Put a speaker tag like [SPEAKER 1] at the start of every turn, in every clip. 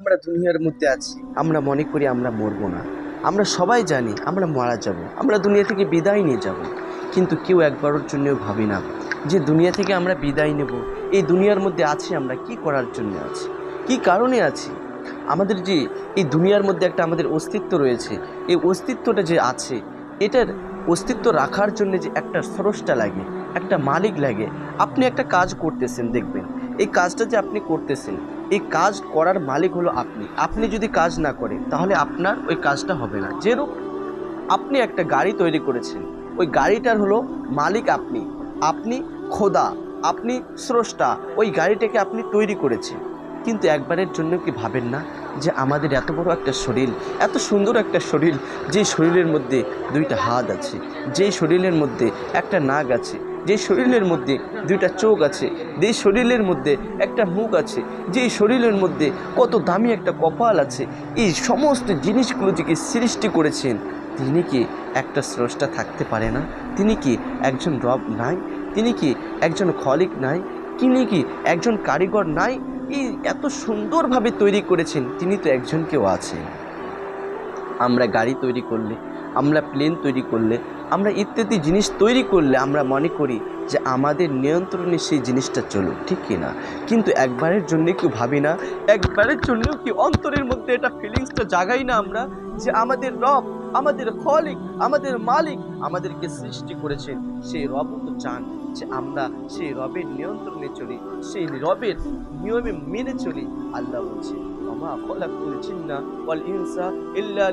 [SPEAKER 1] আমরা দুনিয়ার মধ্যে আছি। আমরা মনে করি আমরা মরবো না। আমরা সবাই জানি আমরা মারা যাব। আমরা দুনিয়া থেকে বিদায় নিয়ে যাব। কিন্তু কেউ একবারের জন্যও ভাবি না যে দুনিয়া থেকে আমরা বিদায় নেব। এই দুনিয়ার মধ্যে আছি আমরা, কি করার জন্য আছি? কি কারণে আছি? আমাদের যে এই দুনিয়ার মধ্যে একটা আমাদের অস্তিত্ব রয়েছে, এই অস্তিত্বটা যে আছে, এটার অস্তিত্ব রাখার জন্য যে একটা স্রষ্টা লাগে, একটা মালিক লাগে, আপনি একটা কাজ করতেছেন, দেখবেন। এই কাজটা যে আপনি করতেছেন এই কাজ করার মালিক হলো আপনি। আপনি যদি কাজ না করেন, তাহলে আপনার ওই কাজটা হবে না। যেরূপ আপনি একটা গাড়ি তৈরি করেছেন, ওই গাড়িটার হলো মালিক আপনি। আপনি খোদা, আপনি স্রষ্টা, ওই গাড়িটাকে আপনি তৈরি করেছেন। কিন্তু একবারের জন্য কি ভাবেন না যে আমাদের এত বড় একটা শরীর, এত সুন্দর একটা শরীর, যে শরীরের মধ্যে দুইটা হাত আছে যেই শরীরের মধ্যে একটা নাক আছে যে শরীরের মধ্যে দুইটা চোখ আছে, যে শরীরের মধ্যে একটা মুখ আছে, যে শরীরের মধ্যে কত দামি একটা কপাল আছে, এই সমস্ত জিনিসগুলো যে সৃষ্টি করেছেন, তিনি কি একটা স্রষ্টা থাকতে পারে না? তিনি কি একজন রব নাই? তিনি কি একজন খলিক নাই? তিনি কি একজন কারিগর নাই? এই এত সুন্দরভাবে তৈরি করেছেন, তিনি তো একজন কেউ আছেন। আমরা গাড়ি তৈরি করলে, আমরা প্লেন তৈরি করলে, আমরা ইত্যাদি জিনিস তৈরি করলে আমরা মনে করি যে আমাদের নিয়ন্ত্রণে সেই জিনিসটা চলুক, ঠিক কি না? কিন্তু একবারের জন্য কেউ ভাবি না, একবারের জন্য কি অন্তরের মধ্যে এটা ফিলিংসটা জাগাই না আমরা যে আমাদের রব, আমাদের খলিক, আমাদের মালিক আমাদেরকে সৃষ্টি করেছেন সেই রব তো চান যে আমরা সেই রবের নিয়ন্ত্রণে চলি, সেই রবের নিয়মে মেনে চলি। আল্লাহ বলছে আমা খলাকুল জিন্না ওয়াল ইনসা ইল্লা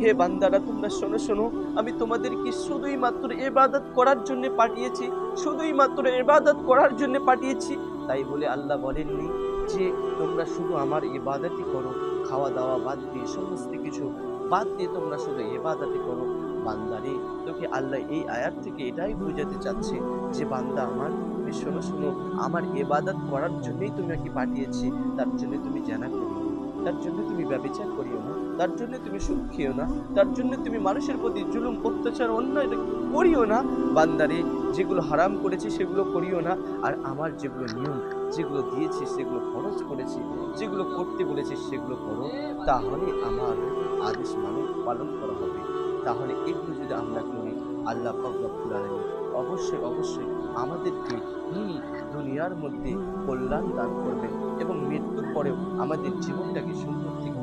[SPEAKER 1] হে বান্দারা, তোমরা শোনো শোনো, আমি তোমাদেরকে শুধুই মাত্র এবাদত করার জন্য পাঠিয়েছি, শুধুই মাত্র এবাদত করার জন্য পাঠিয়েছি তাই বলে আল্লাহ বলেননি যে, তোমরা শুধু আমার এবাদতই করো খাওয়া দাওয়া বাদ দিয়ে সমস্ত কিছু বাদ দিয়ে তোমরা শুধু ইবাদতই করো বান্দারে, তোকে আল্লাহ এই আয়াত থেকে এটাই বোঝাতে চাচ্ছে যে, বান্দা আমার, তুমি শোনো শোনো, আমার এবাদত করার জন্যই তোমাকে পাঠিয়েছি, তার জন্য তুমি জানা করিও না। তার জন্য তুমি ব্যবচার করিও না। তার জন্য তুমি সুখ খেও না। তার জন্য তুমি মানুষের প্রতি জুলুম, অত্যাচার, অন্যায় করিও না। বান্দারে, যেগুলো হারাম করেছি সেগুলো করিও না। আর আমার যেগুলো নিয়ম, যেগুলো দিয়েছি সেগুলো খরচ করেছি, যেগুলো করতে বলেছি সেগুলো করো। তাহলে আমার আদেশ মানে পালন করা হবে। তাহলে এগুলো যদি আমরা করি আল্লাহ আলামিন অবশ্যই অবশ্যই আমাদেরকে তিনি দুনিয়ার মধ্যে কল্যাণ দান করবেন এবং মৃত্যুর পরেও আমাদের জীবনটাকে সুন্দর থেকে